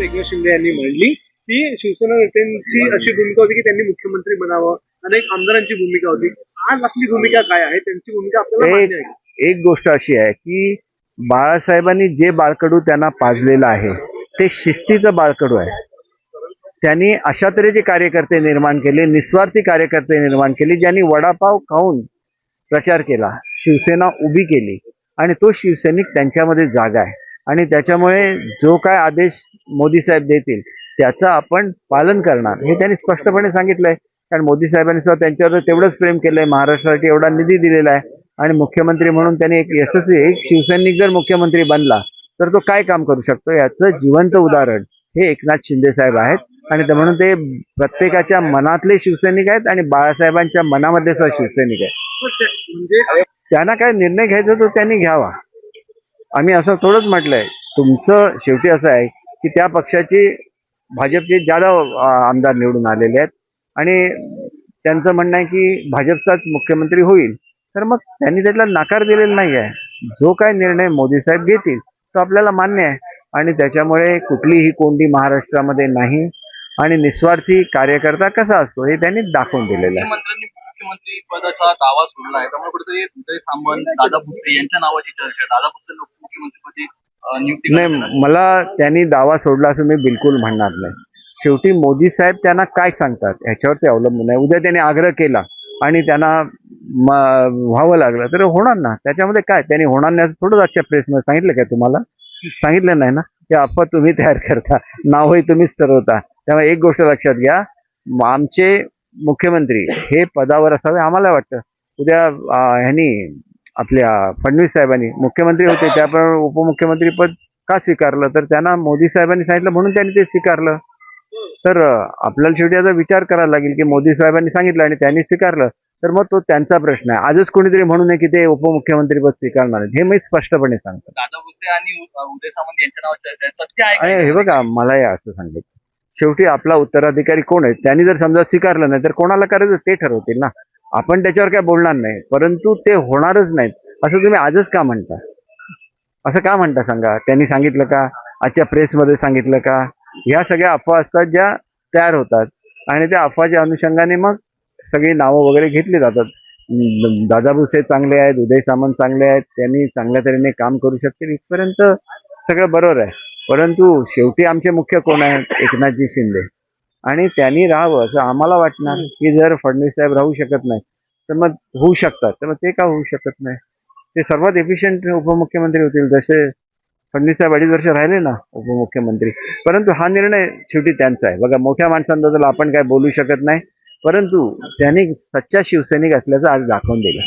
एकनाथ शिंदे यांनी मांडली ती शिवसेना नेत्यांची अशी भूमिका होती की त्यांनी मुख्यमंत्री बनावं अनेक आमदारांची भूमिका होती. आज आपली भूमिका काय आहे? त्यांची भूमिका आपल्याला? एक गोष्ट अशी आहे की बाळासाहेबांनी जे बाळकडू त्यांना पाजलेलं आहे ते शिस्तीचं बाळकडू आहे. त्यांनी अशा तऱ्हेचे कार्यकर्ते निर्माण केले निस्वार्थी कार्यकर्ते निर्माण केले ज्यांनी वडापाव खाऊन प्रचार केला शिवसेना उभी केली आणि तो शिवसैनिक त्यांच्यामध्ये जागा आहे. आणि त्याच्यामुळे जो काय आदेश मोदी साहेब देतील त्याचं आपण पालन करणार. हे त्यांनी स्पष्टपणे सांगितलंय. कारण मोदी साहेबांनी सुद्धा त्यांच्यावर तेवढंच प्रेम केलंय. महाराष्ट्रासाठी एवढा निधी दिलेला आहे. आणि मुख्यमंत्री म्हणून त्यांनी एक यशस्वी एक शिवसैनिक जर मुख्यमंत्री बनला तर तो काय काम करू शकतो? याचं जिवंत उदाहरण हे एकनाथ शिंदे साहेब आहेत. आणि म्हणून ते प्रत्येकाच्या मनातले शिवसैनिक आहेत आणि बाळासाहेबांच्या मनामध्ये सुद्धा शिवसैनिक आहेत. त्यांना काय निर्णय घ्यायचा तो त्यांनी घ्यावा. आम्ही असं थोडंच म्हटलंय तुमचं शेवटी असं आहे की त्या पक्षाची भाजपचे ज्यादा आमदार निवडून आलेले आहेत आणि त्यांचं म्हणणं आहे की भाजपचाच मुख्यमंत्री होईल. तर मग त्यांनी त्यातला नाकार दिलेला नाही आहे जो काय निर्णय मोदी साहेब घेतील तो आपल्याला मान्य आहे. आणि त्याच्यामुळे कुठलीही कोंडी महाराष्ट्रामध्ये नाही. आणि निस्वार्थी कार्यकर्ता कसा असतो हे त्यांनी दाखवून दिलेलं आहे. मुख्यमंत्री पदाचा दावा सोडला आहे. त्यामुळे कुठेतरी उदय सामंत दादा भुसरे यांच्या नावाची चर्चा दादा नियुक्ती. नाही मला त्यांनी दावा सोडला असं मी बिलकुल म्हणणार नाही. शेवटी मोदी साहेब त्यांना काय सांगतात? ह्याच्यावर ते अवलंबून आहे उद्या त्यांनी आग्रह केला आणि त्यांना व्हावं लागलं तर होणार ना? त्याच्यामध्ये काय? त्यांनी होणार नाही थोडंच आजच्या प्रेसमध्ये सांगितलं काय तुम्हाला? सांगितलं नाही ना? ते अफवा तुम्ही तयार करता नावही तुम्हीच ठरवता. त्यामुळे एक गोष्ट लक्षात घ्या आमचे मुख्यमंत्री हे पदावर असावे आम्हाला वाटतं. उद्या ह्यांनी आपल्या फडणवीस साहेबांनी मुख्यमंत्री होते त्याप्रमाणे उपमुख्यमंत्री पद का स्वीकारलं? तर त्यांना मोदी साहेबांनी सांगितलं म्हणून त्यांनी ते स्वीकारलं. तर आपल्याला शेवटी याचा विचार करायला लागेल की मोदी साहेबांनी सांगितलं आणि त्यांनी स्वीकारलं. तर मग तो त्यांचा प्रश्न आहे. आजच कोणीतरी म्हणू नये की ते उपमुख्यमंत्री पद स्वीकारणार आहेत हे मी स्पष्टपणे सांगतो. दादा भुसे आणि उदय सामंत यांच्या नावाची? हे बघा मला हे असं सांगितलं शेवटी आपला उत्तराधिकारी कोण आहे? त्यांनी जर समजा स्वीकारलं नाही तर कोणाला करायचं? ते ठरवतील ना. आपण त्याच्यावर काय बोलणार नाही परंतु ते होणारच नाहीत. असं तुम्ही आजच का म्हणता? असं का म्हणता सांगा? त्यांनी सांगितलं का? आजच्या प्रेसमध्ये सांगितलं का? ह्या सगळ्या अफवा असतात ज्या तयार होतात. आणि त्या अफवाच्या अनुषंगाने मग सगळी नावं वगैरे घेतली जातात. दादा भुसे चांगले आहेत उदय सामंत चांगले आहेत त्यांनी चांगल्या तऱ्हेने काम करू शकतील. इथपर्यंत सगळं बरोबर आहे. परंतु शेवटी आमचे मुख्य कोण आहेत? एकनाथजी शिंदे. आणि त्यांनी राहावं असं आम्हाला वाटणार की जर फडणवीस साहेब राहू शकत नाही तर मग होऊ शकतात. तर मग ते का होऊ शकत नाही? ते सर्वात एफिशियंट उपमुख्यमंत्री होतील. जसे फडणवीस साहेब अडीच वर्ष राहिले ना उपमुख्यमंत्री. परंतु हा निर्णय शेवटी त्यांचा आहे. बघा मोठ्या माणसांबद्दल आपण काय बोलू शकत नाही परंतु त्यांनी सच्चा शिवसैनिक असल्याचं आज दाखवून दिलं.